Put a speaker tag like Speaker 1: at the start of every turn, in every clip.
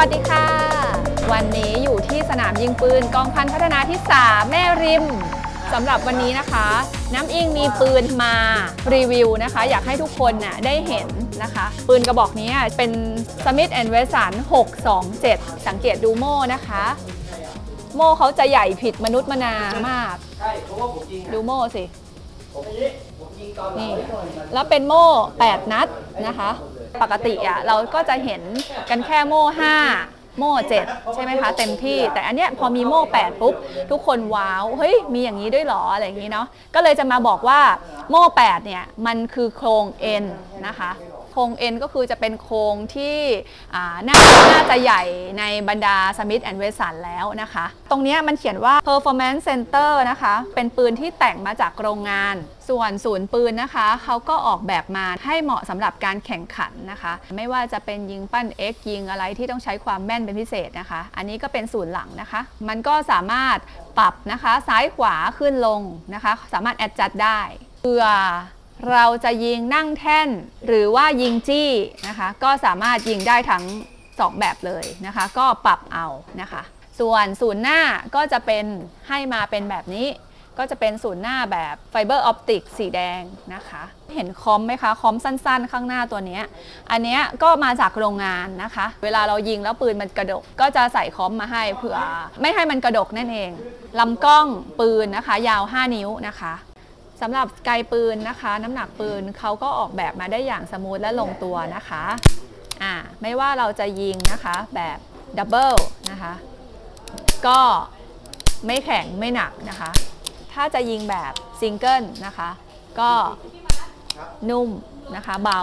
Speaker 1: วัสดีค่ะ วันนี้อยู่ที่สนามยิงปืนกองพันพัฒนาที่ 3 แม่ริมสำหรับวันนี้นะคะ น้ำอิงมีปืนมารีวิวนะคะ อยากให้ทุกคนน่ะได้เห็นนะคะ ปืนกระบอกนี้เป็น Smith Wesson 627 สังเกตดูโม่นะคะ โม่เขาจะใหญ่ผิดมนุษย์มนามาก
Speaker 2: ใช่เพราะว่าผมยิง
Speaker 1: ดูโม่สิ
Speaker 2: ผมยิงตอน
Speaker 1: นี้แล้วเป็นโม่ 8 นัดนะคะ ปกติอะเราก็จะเห็นกันแค่โม่5โม่7ใช่ไหมคะเต็มที่ แต่อันเนี้ยพอมีโม่8ปุ๊บทุกคนว้าวเฮ้ยมีอย่างนี้ด้วยหรออะไรอย่างนี้เนาะก็เลยจะมาบอกว่าโม่8เนี่ยมันคือโครงเอ็นนะคะ โครง N ก็คือจะเป็นโครงที่น่าน่าจะใหญ่ในบรรดา Smith Wesson แล้วนะคะ ตรงนี้มันเขียนว่า Performance Center นะคะ เป็นปืนที่แต่งมาจากโรงงาน ส่วนศูนย์ปืนนะคะ เขาก็ออกแบบมาให้เหมาะสำหรับการแข่งขันนะคะ ไม่ว่าจะเป็นยิงปั้น X ยิงอะไรที่ต้องใช้ความแม่นเป็นพิเศษนะคะ อันนี้ก็เป็นศูนย์หลังนะคะ มันก็สามารถปรับนะคะซ้ายขวาขึ้นลงนะคะ สามารถแอดจัดได้เพื่อ เราจะยิงนั่งแท่นหรือว่ายิงจี้นะคะ ก็สามารถยิงได้ทั้ง 2 แบบเลยนะคะ ก็ปรับเอานะคะ ส่วนศูนย์หน้าก็จะเป็นให้มาเป็นแบบนี้ ก็จะเป็นศูนย์หน้าแบบไฟเบอร์ออปติกสีแดงนะคะ เห็นคอมไหมคะ คอมสั้นๆ ข้างหน้าตัวนี้อันนี้ก็มาจากโรงงานนะคะ เวลาเรายิงแล้วปืนมันกระดก ก็จะใส่คอมมาให้เผื่อ ไม่ให้มันกระดกนั่นเองลำกล้องปืนนะคะ ยาว 5 นิ้วนะคะ สำหรับไกลปืนนะคะ น้ำหนักปืนเขาก็ออกแบบมาได้อย่างสมูทและลงตัวนะคะอ่าไม่ว่าเราจะยิงนะคะแบบดับเบิลนะคะก็ไม่แข็งไม่หนักนะคะ ถ้าจะยิงแบบซิงเกิลนะคะ ก็นุ่มนะคะเบา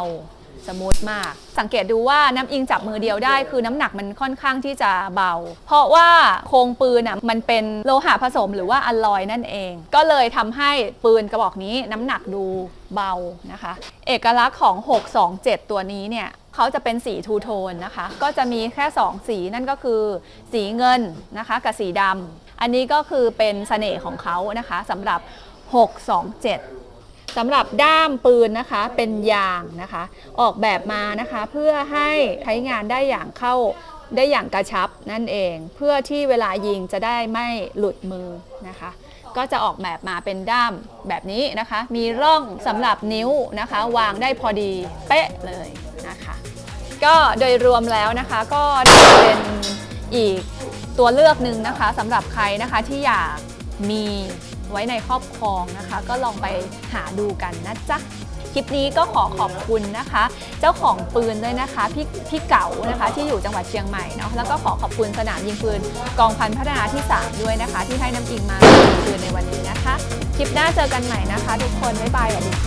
Speaker 1: สมูทมาก สังเกตดูว่าน้ำอิงจับมือเดียวได้ คือน้ำหนักมันค่อนข้างที่จะเบา เพราะว่าโครงปืนอะมันเป็นโลหะผสมหรือว่าอลลอยนั่นเอง ก็เลยทำให้ปืนกระบอกนี้น้ำหนักดูเบานะคะ เอกลักษณ์ของ 627 ตัวนี้เนี่ยเขาจะเป็นสีทูโทนนะคะ ก็จะมีแค่ 2 สีนั่นก็คือสีเงินนะคะกับสีดำอันนี้ก็คือเป็นเสน่ห์ของเขานะคะสำหรับ 627 สำหรับด้ามปืนนะคะเป็นยางนะคะ ออกแบบมานะคะเพื่อให้ใช้งานได้อย่างเข้าได้อย่างกระชับนั่นเอง เพื่อที่เวลายิงจะได้ไม่หลุดมือนะคะ ก็จะออกแบบมาเป็นด้ามแบบนี้นะคะ มีร่องสำหรับนิ้วนะคะ วางได้พอดีเป๊ะเลยนะคะ ก็โดยรวมแล้วนะคะก็เป็นอีกตัวเลือกหนึ่งนะคะสำหรับใครนะคะที่อยากมี ไว้ในครอบครองนะคะ ก็ลองไปหาดูกันนะจ๊ะ คลิปนี้ก็ขอขอบคุณนะคะ เจ้าของปืนด้วยนะคะพี่พี่เก๋านะคะที่อยู่จังหวัดเชียงใหม่เนาะแล้วก็ขอขอบคุณสนามยิงปืนกองพันพัฒนาที่ 3 ด้วยนะคะ ที่ให้น้ำอิงมายิงปืนในวันนี้นะคะ คลิปหน้าเจอกันใหม่นะคะ ทุกคนบ๊ายบายสวัสดีค่ะ